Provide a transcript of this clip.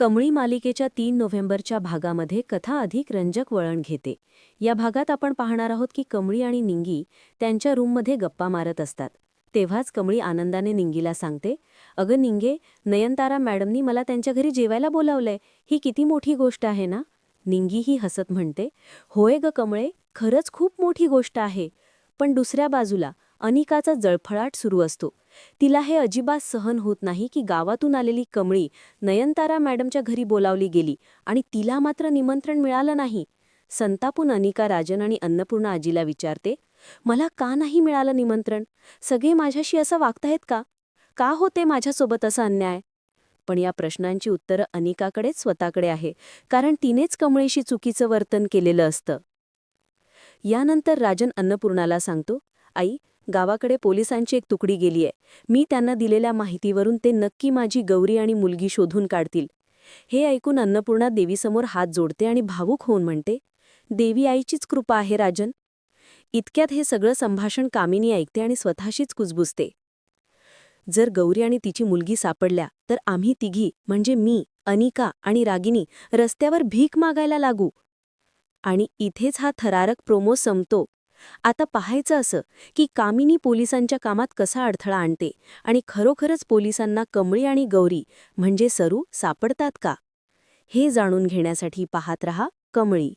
कमळी मालिकेच्या तीन नोव्हेंबरच्या भागामध्ये कथा अधिक रंजक वळण घेते. या भागात आपण पाहणार आहोत की कमळी आणि निंगी त्यांच्या रूममध्ये गप्पा मारत असतात. तेव्हाच कमळी आनंदाने निंगीला सांगते अगं निंगे नयनतारा मॅडमनी मला त्यांच्या घरी जेवायला बोलावलंय. ही किती मोठी गोष्ट आहे ना? निंगी ही हसत म्हणते होय ग कमळे खरंच खूप मोठी गोष्ट आहे. पण दुसऱ्या बाजूला अनिकाचा जळफळाट सुरू असतो. तिला हे अजिबात सहन होत नाही की गावातून आलेली कमळी नयनतारा मॅडमच्या घरी बोलावली गेली आणि तिला मात्र निमंत्रण मिळालं नाही. संतापून अनिका राजन आणि अन्नपूर्णा आजीला विचारते मला का नाही मिळालं निमंत्रण? सगळे माझ्याशी असं वागतायत का? का होते माझ्यासोबत असा अन्याय? पण या प्रश्नांची उत्तरं अनिकाकडेच स्वतःकडे आहे कारण तिनेच कमळेशी चुकीचं वर्तन केलेलं असतं. यानंतर राजन अन्नपूर्णाला सांगतो आई गावाकडे पोलिसांची एक तुकडी गेलीय. मी त्यांना दिलेल्या माहितीवरून ते नक्की माझी गौरी आणि मुलगी शोधून काढतील. हे ऐकून अन्नपूर्णा देवीसमोर हात जोडते आणि भावूक होऊन म्हणते देवी आईचीच कृपा आहे राजन. इतक्यात हे सगळं संभाषण कामिनी ऐकते आणि स्वतःशीच कुजबुजते. जर गौरी आणि तिची मुलगी सापडल्या तर आम्ही तिघी म्हणजे मी अनिका आणि रागिनी रस्त्यावर भीक मागायला लागू. आणि इथेच हा थरारक प्रोमो संपतो. आता पाहायचं असं की कामिनी पोलिसांच्या कामात कसा अडथळा आणते आणि खरोखरच पोलिसांना कमळी आणि गौरी म्हणजे सरू सापडतात का? हे जाणून घेण्यासाठी पाहत रहा कमळी.